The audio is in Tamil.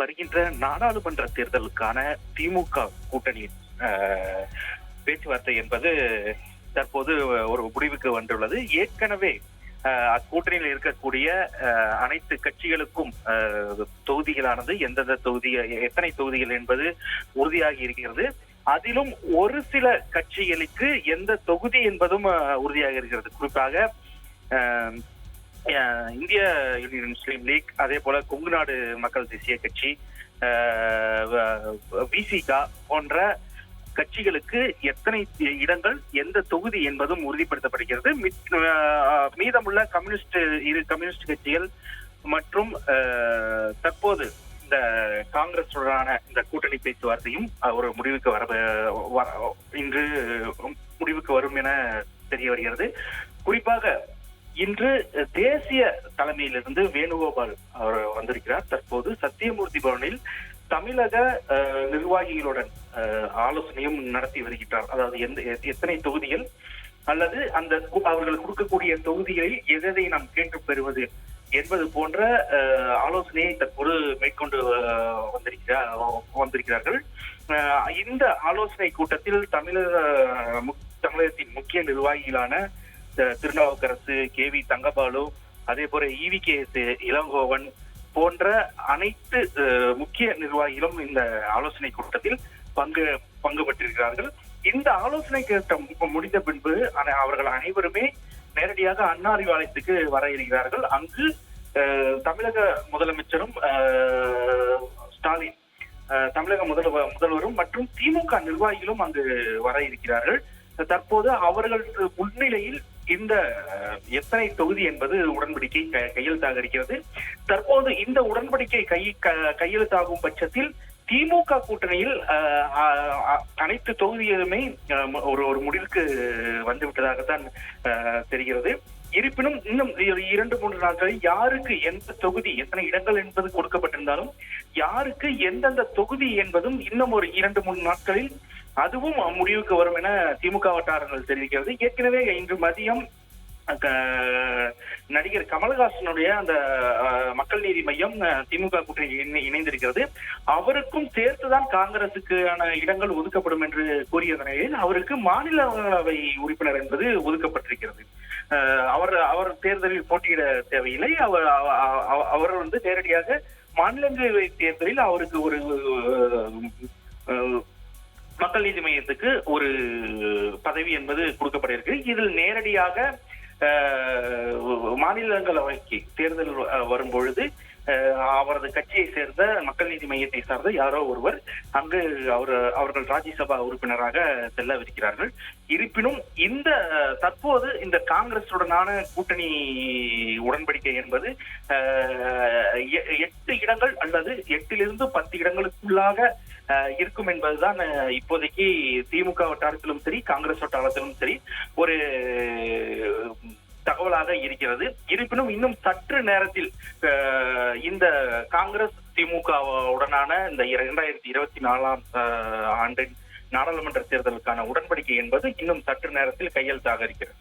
வருகின்ற நாடாளுமன்ற தேர்தலுக்கான திமுக கூட்டணியின் பேச்சுவார்த்தை என்பது தற்போது ஒரு முடிவுக்கு வந்துள்ளது. ஏற்கனவே அக்கூட்டணியில் இருக்கக்கூடிய அனைத்து கட்சிகளுக்கும் தொகுதிகளானது எந்தெந்த தொகுதி எத்தனை தொகுதிகள் என்பது உறுதியாகி இருக்கிறது. அதிலும் ஒரு சில கட்சிகளுக்கு எந்த தொகுதி என்பதும் உறுதியாக இருக்கிறது. குறிப்பாக இந்திய யூனியன் முஸ்லீம் லீக் அதே போல கொங்கு நாடு மக்கள் தேசிய கட்சி விசிகா போன்ற கட்சிகளுக்கு எத்தனை இடங்கள் எந்த தொகுதி என்பதும் உறுதிப்படுத்தப்படுகிறது. மித்- மீதமுள்ள கம்யூனிஸ்ட் இரு கம்யூனிஸ்ட் கட்சிகள் மற்றும் தற்போது இந்த காங்கிரசுடனான இந்த கூட்டணி பேச்சுவார்த்தையும் ஒரு முடிவுக்கு வர வர- இன்று முடிவுக்கு வரும் என தெரிய வருகிறது. குறிப்பாக இன்று தேசிய தலைமையிலிருந்து வேணுகோபால் அவர் வந்திருக்கிறார். தற்போது சத்தியமூர்த்தி பவனில் தமிழக நிர்வாகிகளுடன் ஆலோசனையும் நடத்தி வருகின்றார் அதாவது எந்த எத்- எத்தனை தொகுதிகள் அல்லது அந்த கு- அவர்கள் கொடுக்கக்கூடிய தொகுதிகளில் எதை நாம் கேட்டு பெறுவது என்பது போன்ற ஆலோசனையை தற்போது மேற்கொண்டு வந்திருக்கிறார் வந்திருக்கிறார்கள். இந்த ஆலோசனை கூட்டத்தில் தமிழக முக்- தமிழகத்தின் முக்கிய நிர்வாகிகளான திருநாவுக்கரசு கே வி தங்கபாலு அதே போல இவி கே இளங்கோவன் போன்ற அனைத்து முக்கிய நிர்வாகிகளும் இந்த ஆலோசனை கூட்டத்தில் பங்கு பங்கு பெற்றிருக்கிறார்கள். இந்த ஆலோசனை கூட்டம் முடிந்த பின்பு அவர்கள் அனைவருமே நேரடியாக அண்ணா வர இருக்கிறார்கள் அங்கு தமிழக முதலமைச்சரும் ஸ்டாலின் தமிழக முதல்வர் முதல்வரும் மற்றும் திமுக நிர்வாகிகளும் அங்கு வர இருக்கிறார்கள். தற்போது அவர்கள் முன்னிலையில் இந்த எத்தனை தொகுதி என்பது உடன்படிக்கை க- கையெழுத்தாக இருக்கிறது. தற்போது இந்த உடன்படிக்கை கை க- கையெழுத்தாகும் பட்சத்தில் திமுக கூட்டணியில் அனைத்து தொகுதிகளுமே ஒரு ஒரு முடிவுக்கு வந்துவிட்டதாகத்தான் தெரிகிறது. இருப்பினும் இன்னும் இரண்டு மூன்று நாட்களில் யாருக்கு எந்த தொகுதி எத்தனை இடங்கள் என்பது கொடுக்கப்பட்டிருந்தாலும் யாருக்கு எந்தெந்த தொகுதி என்பதும் இன்னும் ஒரு இரண்டு மூணு நாட்களில் அதுவும் முடிவுக்கு வரும் என திமுக வட்டாரங்கள் தெரிவிக்கிறது. ஏற்கனவே இன்று மதியம் நடிகர் கமல்ஹாசனுடைய அந்த மக்கள் நீதி மையம் திமுக கூட்டணி இணை- இணைந்திருக்கிறது. அவருக்கும் சேர்த்துதான் காங்கிரசுக்கான இடங்கள் ஒதுக்கப்படும் என்று கூறியதனையில் அவருக்கு மாநிலங்களவை உறுப்பினர் என்பது ஒதுக்கப்பட்டிருக்கிறது. அவர் அவர் தேர்தலில் போட்டியிட தேவையில்லை. அவர் அவ- அவர் வந்து நேரடியாக மாநிலங்களவை தேர்தலில் அவருக்கு ஒரு மக்கள் நீதி மையத்துக்கு ஒரு பதவி என்பது கொடுக்கப்பட்டிருக்கு. இதில் நேரடியாக மாநிலங்களவைக்கு தேர்தல் வரும்பொழுது வரும் பொழுது அவரது கட்சியை சேர்ந்த மக்கள் நீதி மையத்தை சார்ந்த யாரோ ஒருவர் அங்கு அவர் அவர்கள் ராஜ்யசபா உறுப்பினராக செல்லவிருக்கிறார்கள். இருப்பினும் இந்த தற்போது இந்த காங்கிரசுடனான கூட்டணி உடன்படிக்கை என்பது எ- எட்டு இடங்கள் அல்லது எட்டிலிருந்து பத்து இடங்களுக்குள்ளாக இருக்கும் என்பதுதான் இப்போதைக்கு திமுக வட்டாரத்திலும் சரி காங்கிரஸ் வட்டாரத்திலும் சரி ஒரு தகவலாக இருக்கிறது. இருப்பினும் இன்னும் சற்று நேரத்தில் இந்த காங்கிரஸ் திமுக உடனான இந்த இரண்டாயிரத்தி இருபத்தி நாலாம் ஆண்டின் நாடாளுமன்ற தேர்தலுக்கான உடன்படிக்கை என்பது இன்னும் சற்று நேரத்தில் கையெழுத்தாக இருக்கிறது.